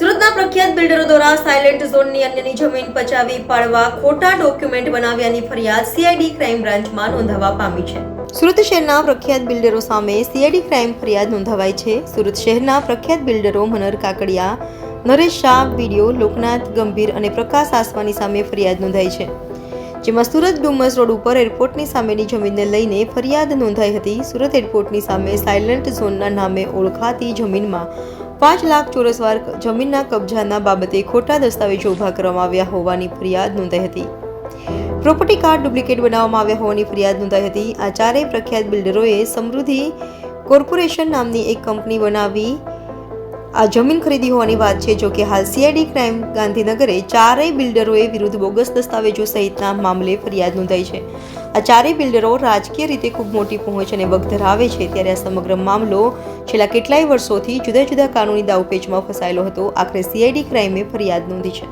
સુરતના પ્રખ્યાત બિલ્ડરો દ્વારા સાયલેન્ટ ઝોનની અન્યની જમીન પચાવી પાડવા ખોટા ડોક્યુમેન્ટ બનાવ્યાની ફરિયાદ સીઆઈડી ક્રાઇમ બ્રાન્ચમાં નોંધાવા પામી છે. સુરત શહેરના પ્રખ્યાત બિલ્ડરો સામે સીઆઈડી ક્રાઇમ ફરિયાદ નોંધાવાઈ છે. સુરત શહેરના પ્રખ્યાત બિલ્ડરો મનર કાકડિયા, નરેશ શાહ, વીડિયો, લોકનાથ ગંભીર અને પ્રકાશ આસવાની સામે ફરિયાદ નોંધાઈ છે. જેમાં સુરત ડુમસ રોડ ઉપર એરપોર્ટની સામેની જમીનને લઈને ફરિયાદ નોંધાઈ હતી. સુરત એરપોર્ટની સામે સાયલન્ટ ઝોનના નામે ઓળખાતી જમીનમાં પાંચ લાખ ચોરસ વાર જમીનના કબજાના બાબતે ખોટા દસ્તાવેજો ઊભા કરવામાં આવ્યા હોવાની ફરિયાદ નોંધાઈ હતી. પ્રોપર્ટી કાર્ડ ડુપ્લિકેટ બનાવવામાં આવ્યા હોવાની ફરિયાદ નોંધાઈ હતી. આ ચારેય પ્રખ્યાત બિલ્ડરોએ સમૃદ્ધિ કોર્પોરેશન નામની એક કંપની બનાવી આ જમીન ખરીદી હોવાની વાત છે. જો કે હાલ સીઆઈડી ક્રાઇમ ગાંધીનગરે ચારેય બિલ્ડરોએ વિરુદ્ધ બોગસ દસ્તાવેજો સહિતના મામલે ફરિયાદ નોંધાઈ છે. આ ચારેય બિલ્ડરો રાજકીય રીતે ખૂબ મોટી પહોંચ અને વગ ધરાવે છે ત્યારે આ સમગ્ર મામલો છેલ્લા કેટલાય વર્ષોથી જુદા જુદા કાનૂની દાવપેચમાં ફસાયેલો હતો. આખરે સીઆઈડી ક્રાઇમે ફરિયાદ નોંધી છે.